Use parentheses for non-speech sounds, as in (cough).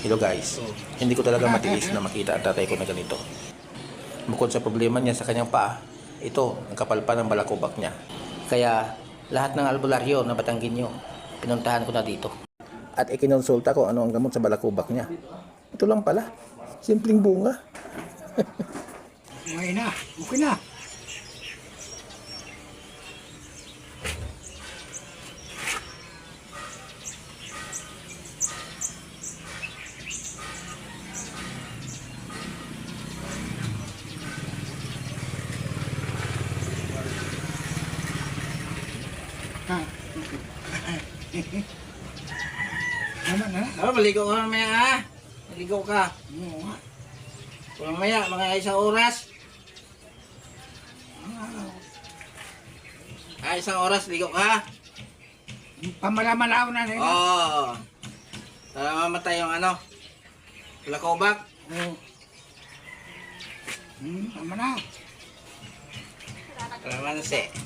Hello guys, hindi ko talaga matiis na makita ang tatay ko na ganito. Bukod sa problema niya sa kanyang paa, ito, ang kapal pa ng balakubak niya. Kaya lahat ng albularyo na Batangginyo, pinuntahan ko na dito. At ikinonsulta ko ano ang gamot sa balakubak niya. Ito lang pala, simpleng bunga. (laughs) Okay na, okay na. Ha? Ano na? Oh, maligo ka mamaya ha. Maligo ka. Oo nga. Mamaya, mga isang oras. Ah, isang oras, ligo ka. Pamalamalaw na Oo. nila. Oh. Para mamatay yung ano. Lakobak. Oo. Hmm, tama na. Para manasi.